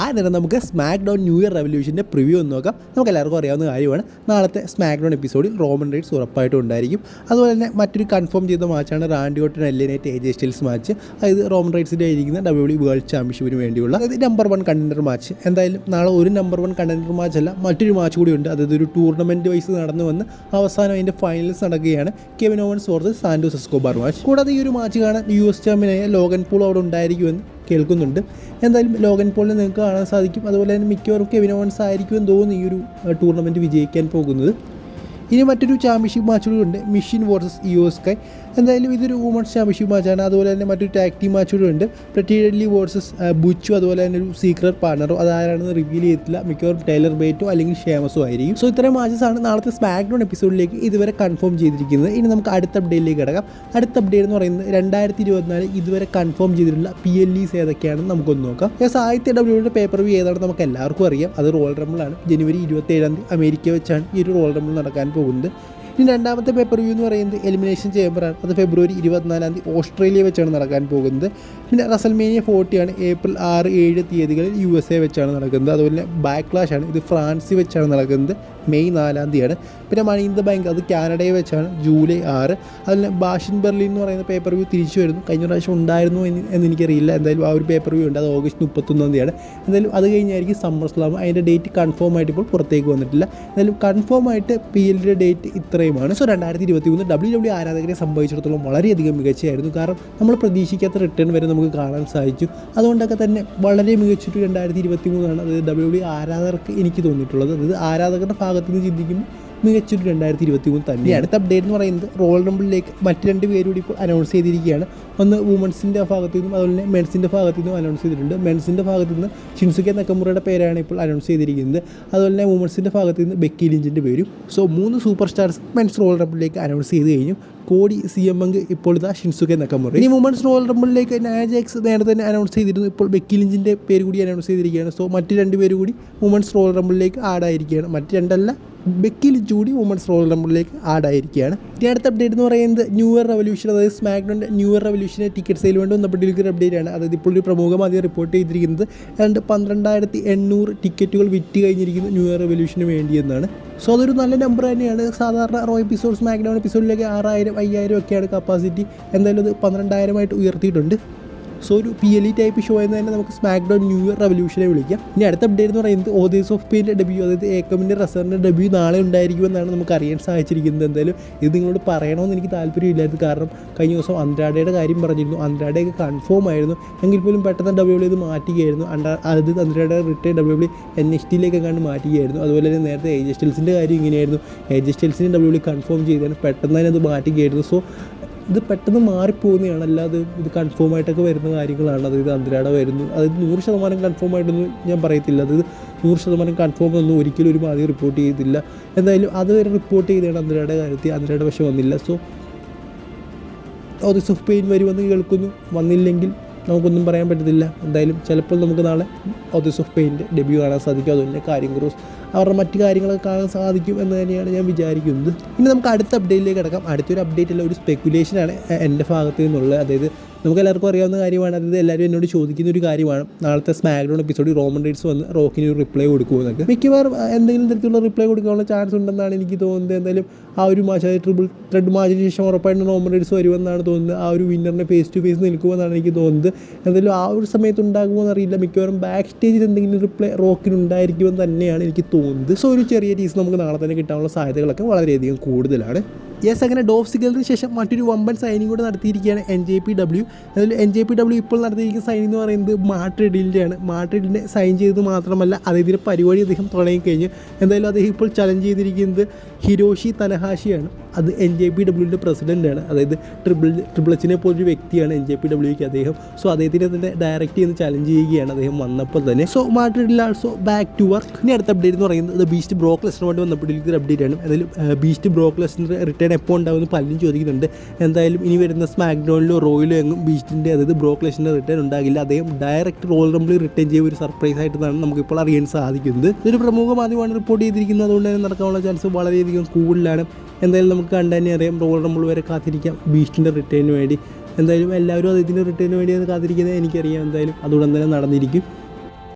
ആ നേരം നമുക്ക് സ്മാക്ക് ഡൗൺ ന്യൂ ഇയർ റെവല്യൂഷന്റെ പ്രിവ്യൂ ഒന്ന് നോക്കാം. നമുക്ക് എല്ലാവർക്കും അറിയാവുന്ന കാര്യമാണ്. നാളത്തെ സ്മാക്ക് ഡൗൺ എപ്പിസോഡിൽ റോമൻ റൈഡ്സ് ഉറപ്പായിട്ടും ഉണ്ടായിരിക്കും. അതുപോലെ തന്നെ മറ്റൊരു കൺഫേം ചെയ്ത മാച്ചാണ് Randy Orton eliminate A J Styles match അതായത് റോമൻ റൈഡ്സിന്റെ ആയിരിക്കുന്ന ഡബ്ല്യു വേൾഡ് ചാമ്പ്യൻഷിപ്പിന് വേണ്ടിയുള്ള അതായത് നമ്പർ വൺ കണ്ടൻഡർ മാച്ച് എന്തായാലും നാളെ ഒരു നമ്പർ വൺ കണ്ടൻഡർ മാച്ച് അല്ല മറ്റൊരു മാച്ച് കൂടി ഉണ്ട്. അതായത് ഒരു ടൂർണമെന്റ് വൈസ് നടന്നു വന്ന് അവസാനം അതിന്റെ ഫൈനൽസ് നടക്കുകയാണ് Kevin Owens fourth Santos Escobar match കൂടാതെ ഈ ഒരു മാച്ച് കാണാൻ യു എസ് ചാമ്പ്യനായ ലോഗൻ പൂൾ അവിടെ ഉണ്ടായിരിക്കുമെന്ന് കേൾക്കുന്നുണ്ട്. എന്തായാലും ലോഗൻ പോളിനെ നിങ്ങൾക്ക് കാണാൻ സാധിക്കും. അതുപോലെ തന്നെ മിക്കവാറും കെവിൻ ആയിരിക്കും എന്ന് തോന്നുന്നു ഈ ഒരു ടൂർണമെന്റ് വിജയിക്കാൻ പോകുന്നത്. ഇനി മറ്റൊരു ചാമ്പ്യൻഷിപ്പ് മാച്ചുകളുണ്ട് മിഷിൻ വേഴ്സസ് ഇയോസ്കൈ എന്തായാലും ഇതൊരു വുമൺസ് ചാമ്പ്യൻഷിപ്പ് മാച്ചാണ് അതുപോലെ തന്നെ മറ്റൊരു ടാക് ടീം മാച്ച് കൂടെ ഉണ്ട്. പ്രത്യേകി വേഴ്സസ് ബുച്ചു അതുപോലെ തന്നെ ഒരു സീക്രട്ട് പാർട്ണറും അതാരാണെന്ന് റിവീൽ ചെയ്തിട്ടില്ല. മിക്കവാറും ടൈലർ ബേറ്റോ അല്ലെങ്കിൽ ഷേമസോ ആയിരിക്കും. സോ ഇത്രയും മാച്ചസ് ആണ് നാളത്തെ സ്മാക്ക് ഡൗൺ എപ്പിസോഡിലേക്ക് ഇതുവരെ കൺഫേം ചെയ്തിരിക്കുന്നത്. ഇനി നമുക്ക് അടുത്ത അപ്ഡേറ്റിലേക്ക് കിടക്കാം. അടുത്ത അപ്ഡേറ്റ് എന്ന് പറയുന്നത് രണ്ടായിരത്തി ഇരുപത്തിനാല് ഇതുവരെ കൺഫേം ചെയ്തിട്ടുള്ള പി എൽ ഇസ് ഏതൊക്കെയാണെന്ന് നമുക്കൊന്ന് നോക്കാം. ഞാൻ ആദ്യത്തെ ഡബ്ല്യൂയുടെ പേപ്പർ വ്യൂ ഏതാണെന്ന് നമുക്ക് എല്ലാവർക്കും അറിയാം. അത് റോൾ റമ്മിളാണ് ജനുവരി ഇരുപത്തി ഏഴാം തീയതി അമേരിക്ക വെച്ചാണ് ഈ ഒരു റോൾ റംബിൾ നടക്കാൻ പോകുന്നത്. ഇനി രണ്ടാമത്തെ പേപ്പർ വ്യൂ എന്ന് പറയുന്നത് എലിമിനേഷൻ ചേംബറാണ് അത് ഫെബ്രുവരി ഇരുപത്തിനാലാം തീയതി ഓസ്ട്രേലിയ വെച്ചാണ് നടക്കാൻ പോകുന്നത്. പിന്നെ റസൽമേനിയ ഫോർട്ടിയാണ് ഏപ്രിൽ ആറ് ഏഴ് തീയതികളിൽ യു എസ് എ വെച്ചാണ് നടക്കുന്നത്. അതുപോലെ ബാക്ക്ലാഷ് ആണ്. ഇത് ഫ്രാൻസിൽ വെച്ചാണ് നടക്കുന്നത്. മെയ് നാലാം തീയതിയാണ്. പിന്നെ മണി ബാങ്ക് അത് കാനഡയിൽ വെച്ചാണ് ജൂലൈ ആറ്. അതുപോലെ ബാഷിൻ ബെർലിൻ എന്ന് പറയുന്ന പേപ്പർ വ്യൂ തിരിച്ചു വരുന്നു. കഴിഞ്ഞ പ്രാവശ്യം ഉണ്ടായിരുന്നു എന്ന് എനിക്കറിയില്ല. എന്തായാലും ആ ഒരു പേപ്പർ വ്യൂ ഉണ്ട്. അത് ഓഗസ്റ്റ് മുപ്പത്തൊന്നാം തീയതിയാണ്. എന്തായാലും അത് കഴിഞ്ഞായിരിക്കും സമ്മർ സ്ലാം അതിന്റെ ഡേറ്റ് കൺഫേം ആയിട്ട് ഇപ്പോൾ പുറത്തേക്ക് വന്നിട്ടില്ല. എന്തായാലും കൺഫേം ആയിട്ട് പി എല്ലിന്റെ ഡേറ്റ് ഇത്രയുമാണ്. സോ രണ്ടായിരത്തി ഇരുപത്തി മൂന്ന് ഡബ്ല്യു ഡബ്ല്യു ആരാധകരെ സംഭവിച്ചിടത്തോളം വളരെയധികം മികച്ചായിരുന്നു കാരണം നമ്മൾ പ്രതീക്ഷിക്കാത്ത റിട്ടേൺ വരെ നമുക്ക് കാണാൻ സാധിച്ചു. അതുകൊണ്ടൊക്കെ തന്നെ വളരെ മികച്ചൊരു രണ്ടായിരത്തി ഇരുപത്തി മൂന്നാണ് അതായത് ഡബ്ല്യു ഡബ്ല്യു ആരാധകർക്ക് എനിക്ക് തോന്നിയിട്ടുള്ളത്. അതായത് ആരാധകരുടെ ഭാഗത്ത് നിന്ന് ചിന്തിക്കുമ്പോൾ മികച്ചൊരു രണ്ടായിരത്തി ഇരുപത്തി മൂന്ന് തന്നെ അടുത്ത അപ്ഡേറ്റ് എന്ന് പറയുന്നത് റോൾ നമ്പറിലേക്ക് മറ്റ് രണ്ട് പേര് കൂടി ഇപ്പോൾ അനൗൺസ് ചെയ്തിരിക്കുകയാണ്. ഒന്ന് വുമൻസിന്റെ ഭാഗത്തു നിന്നും അതുപോലെ തന്നെ മെൻസിന്റെ ഭാഗത്തു നിന്നും അനൗൺസ് ചെയ്തിട്ടുണ്ട്. മെൻസിന്റെ ഭാഗത്തു നിന്ന് ഷിൻസുക്കെ നക്കമുറയുടെ പേരാണ് ഇപ്പോൾ അനൗൺസ് ചെയ്തിരിക്കുന്നത്. അതുപോലെ തന്നെ വുമൻസിന്റെ ഭാഗത്തു നിന്ന് ബെക്കി ലിഞ്ചിന്റെ പേരും. സോ മൂന്ന് സൂപ്പർ സ്റ്റാർസ് മെൻസ് റോൾ നമ്പറിലേക്ക് അനൗൺസ് ചെയ്ത് കഴിഞ്ഞു. കോടി സി എം എങ്ക് ഇപ്പോൾ ഇതാ ഷിൻസുക്കെ നക്കമുറ ഇനി വുമൻസ് റോൾ റംബിളിലേക്ക് നാജാക്സ് നേരത്തെ തന്നെ അനൗൺസ് ചെയ്തിരുന്നു. ഇപ്പോൾ ബെക്കി ലിഞ്ചിന്റെ പേര് കൂടി അനൗൺസ് ചെയ്തിരിക്കുകയാണ്. സോ മറ്റ് രണ്ട് പേര് കൂടി വുമൻസ് റോൾ റംബിളിലേക്ക് ആഡായിരിക്കുകയാണ് മറ്റ് രണ്ടല്ല ബെക്കി ജൂഡി കൂടി വുമൻസ് റോൾ നമ്പറിലേക്ക് ആഡ് ആയിരിക്കുകയാണ് ഇനി അടുത്ത അപ്ഡേറ്റ് എന്ന് പറയുന്നത് ന്യൂ ഇയർ റവല്യൂഷൻ അതായത് സ്മാക്ഡോണിന്റെ ന്യൂ ഇയർ റവല്യൂഷന്റെ ടിക്കറ്റ് സെയിൽ വേണ്ടി വന്നപ്പോൾ ഒരു അപ്ഡേറ്റ് ആണ്. അതായത് ഇപ്പോൾ ഒരു പ്രമുഖ മാധ്യമം റിപ്പോർട്ട് ചെയ്തിരിക്കുന്നത് ഏതാണ്ട് പന്ത്രണ്ടായിരത്തി എണ്ണൂറ് ടിക്കറ്റുകൾ വിറ്റ് കഴിഞ്ഞിരിക്കുന്നു ന്യൂ ഇയർ റവല്യൂഷന് വേണ്ടിയെന്നാണ് സോ അതൊരു നല്ല നമ്പർ തന്നെയാണ്. സാധാരണ റോ എപ്പിസോഡ് സ്മാക്ഡൗൺ എപ്പിസോഡിലേക്ക് ആറായിരം അയ്യായിരം ഒക്കെയാണ് കപ്പാസിറ്റി എന്തായാലും അത് പന്ത്രണ്ടായിരമായിട്ട് ഉയർത്തിയിട്ടുണ്ട്. സോ ഒരു P L E type show എന്ന് തന്നെ നമുക്ക് സ്മാക്ക് ഡൗൺ ന്യൂ ഇയർ റവല്യൂഷനെ വിളിക്കാം. ഇനി അടുത്ത അപ്ഡേറ്റ് എന്ന് പറയുന്നത് ഓദേസ് ഓഫ് പെയിന്റെ ഡെബ്യൂ അതായത് ഏക്കമിന്റെ റസറിന്റെ ഡെബ്യൂ നാളെ ഉണ്ടായിരിക്കുമെന്നാണ് നമുക്ക് അറിയാൻ സാധിച്ചിരിക്കുന്നത്. എന്തായാലും ഇത് നിങ്ങളോട് പറയണമെന്ന് എനിക്ക് താല്പര്യമില്ലായിരുന്നു. കാരണം കഴിഞ്ഞ ദിവസം അന്ത്രാഡയുടെ കാര്യം പറഞ്ഞിരുന്നു. അന്ത്രാഡയൊക്കെ കൺഫേം ആയിരുന്നു. എങ്കിൽ പോലും പെട്ടെന്ന് ഡബ്ല്യു ഇത് മാറ്റുകയായിരുന്നു. അണ്ട അത് അന്ത്രാഡ റിട്ടേൺ ഡബ്ല്യു എൻ എച്ച് ടിയിലേക്ക് കണ്ട് മാറ്റുകയായിരുന്നു. അതുപോലെ തന്നെ നേരത്തെ എ ജെ സ്റ്റെൽസിന്റെ കാര്യം ഇങ്ങനെയായിരുന്നു. എ ജെ സ്റ്റെൽസിനെ ഡബ്ല്യു കൺഫേം ചെയ്താണ് പെട്ടെന്ന് തന്നെ അത് മാറ്റുകയായിരുന്നു. സോ ഇത് പെട്ടെന്ന് മാറിപ്പോകുന്നതാണ് അല്ലാതെ ഇത് കൺഫേം ആയിട്ടൊക്കെ വരുന്ന കാര്യങ്ങളാണ്. അതായത് അന്തരാട വരുന്നു. അതായത് നൂറ് ശതമാനം കൺഫേം ആയിട്ടൊന്നും ഞാൻ പറയത്തില്ല. അതായത് നൂറ് ശതമാനം കൺഫേം ഒന്നും ഒരിക്കലും ഒരു മാധ്യമം റിപ്പോർട്ട് ചെയ്തില്ല. എന്തായാലും അതുവരെ റിപ്പോർട്ട് ചെയ്തതാണ് അന്തരാട കാര്യത്തിൽ. അന്തരാട പക്ഷെ വന്നില്ല. സോ ഓഫീസ് ഓഫ് പെയിൻ വരുമെന്ന് കേൾക്കുന്നു. വന്നില്ലെങ്കിൽ നമുക്കൊന്നും പറയാൻ പറ്റത്തില്ല. എന്തായാലും ചിലപ്പോൾ നമുക്ക് നാളെ ഓഫീസ് ഓഫ് പെയിന്റെ ഡെബ്യൂ കാണാൻ സാധിക്കും. അതുപോലെ കാര്യം ക്രൂസ് അവരുടെ മറ്റു കാര്യങ്ങളൊക്കെ കാണാൻ സാധിക്കും എന്ന് തന്നെയാണ് ഞാൻ വിചാരിക്കുന്നത്. ഇനി നമുക്ക് അടുത്ത അപ്ഡേറ്റിലേക്ക് കിടക്കാം. അടുത്തൊരു അപ്ഡേറ്റ് അല്ല ഒരു സ്പെക്കുലേഷനാണ് എന്റെ ഭാഗത്ത് നിന്നുള്ളത് അതായത് നമുക്ക് എല്ലാവർക്കും അറിയാവുന്ന കാര്യമാണ്. അതായത് എല്ലാവരും എന്നോട് ചോദിക്കുന്ന ഒരു കാര്യമാണ്. നാളത്തെ സ്മാക്ഡൗൺ എപ്പിസോഡിൽ റോമൻ റൈഡ്സ് വന്ന് റോക്കിന് ഒരു റിപ്ലൈ കൊടുക്കുമെന്നൊക്കെ മിക്കവാറും എന്തെങ്കിലും തരത്തിലുള്ള റിപ്ലൈ കൊടുക്കാനുള്ള ചാൻസ് ഉണ്ടെന്നാണ് എനിക്ക് തോന്നുന്നത്. എന്തായാലും ആ ഒരു മാച്ച് ട്രിപ്പിൾ ത്രെഡ് മാച്ചിന് ശേഷം ഉറപ്പായിട്ടും റോമൻ റൈഡ്സ് വരുമെന്നാണ് തോന്നുന്നത്. ആ ഒരു വിന്നറിനെ ഫേസ് ടു ഫേസ് നിൽക്കുമെന്നാണ് എനിക്ക് തോന്നുന്നത്. എന്തായാലും ആ ഒരു സമയത്ത് ഉണ്ടാകുമോ എന്നറിയില്ല. മിക്കവാറും ബാക്ക് സ്റ്റേജിൽ എന്തെങ്കിലും റിപ്ലൈ റോക്കിന് ഉണ്ടായിരിക്കുമെന്ന് തന്നെയാണ് എനിക്ക് തോന്നുന്നത് സോ ഒരു ചെറിയ ടീസ് നമുക്ക് നാളെ തന്നെ കിട്ടാനുള്ള സാധ്യതകളൊക്കെ വളരെയധികം കൂടുതലാണ്. യെസ് അങ്ങനെ ഡോഫ് സിഗലിന് ശേഷം മറ്റൊരു വമ്പൻ സൈനിങ് കൂടെ നടത്തിയിരിക്കുകയാണ് എൻ ജെ പി ഡബ്ല്യു അതിൽ എൻ ജെ പി ഡബ്ല്യു ഇപ്പോൾ നടത്തിയിരിക്കുന്ന സൈനിങ് എന്ന് പറയുന്നത് മാട്രിഡിന്റെയാണ് മാട്രിഡിനെ സൈൻ ചെയ്തത് മാത്രമല്ല അദ്ദേഹത്തിന്റെ പരിപാടി അദ്ദേഹം തുടങ്ങിക്കഴിഞ്ഞു. എന്തായാലും അദ്ദേഹം ഇപ്പോൾ ചലഞ്ച് ചെയ്തിരിക്കുന്നത് ഹിരോഷി തനഹാഷിയാണ്. അത് എൻ ജെ പി ഡബ്ല്യുവിന്റെ പ്രസിഡന്റാണ് അതായത് ട്രിപ്പിൾ ട്രിപ്പിൾ എച്ചിനെ പോലൊരു വ്യക്തിയാണ് എൻ ജെ പി ഡബ്ല്യുക്ക് അദ്ദേഹം. സോ അദ്ദേഹത്തിനെ തന്നെ ഡയറക്റ്റ് ചെയ്യുന്ന ചലഞ്ച് ചെയ്യുകയാണ് അദ്ദേഹം വന്നപ്പോൾ തന്നെ. സോ മാട്രിഡിൽ ആൾസോ ബാക്ക് ടു വർക്ക് ഇനി അടുത്ത അപ്ഡേറ്റ് എന്ന് പറയുന്നത് ബീസ്റ്റ് ബ്രോക്ക് ലെസ്റ്റിന് വേണ്ടി വന്നപ്പോഴേക്കൊരു അപ്ഡേറ്റ് ആണ്. അതിൽ ബീസ്റ്റ് ബ്രോക്ക് ലെസ്റ്റിന്റെ റിട്ടേൺ എപ്പോൾ ഉണ്ടാവുമെന്ന് പലരും ചോദിക്കുന്നുണ്ട്. എന്തായാലും ഇനി വരുന്ന സ്മാക്ഡോണിലോ റോയിലോ എങ്ങും ബീസ്റ്റിന്റെ അതായത് ബ്രോക്ക് ലെസ്റ്റിന്റെ റിട്ടേൺ ഉണ്ടാകില്ല. അദ്ദേഹം ഡയറക്റ്റ് റോൾ റംബിൾ റിട്ടേൺ ചെയ്യുന്ന ഒരു സർപ്രൈസ് ആയിട്ടാണ് നമുക്കിപ്പോൾ അറിയാൻ സാധിക്കുന്നത്. ഇതൊരു പ്രമുഖ മാധ്യമമാണ് റിപ്പോർട്ട് ചെയ്തിരിക്കുന്നത്. അതുകൊണ്ട് തന്നെ നടക്കാനുള്ള ചാൻസ് വളരെയധികം കൂടുതലാണ്. എന്തായാലും നമുക്ക് കണ്ടു തന്നെ അറിയാം. റോൾ റംബിൾ വരെ കാത്തിരിക്കാം. ബീസ്റ്റിന്റെ റിട്ടേണിന് വേണ്ടി. എന്തായാലും എല്ലാവരും അതിന്റെ റിട്ടേണിന് വേണ്ടിയാണ് കാത്തിരിക്കുന്നത്. എനിക്കറിയാം. എന്തായാലും അതുടൻ തന്നെ നടന്നിരിക്കും.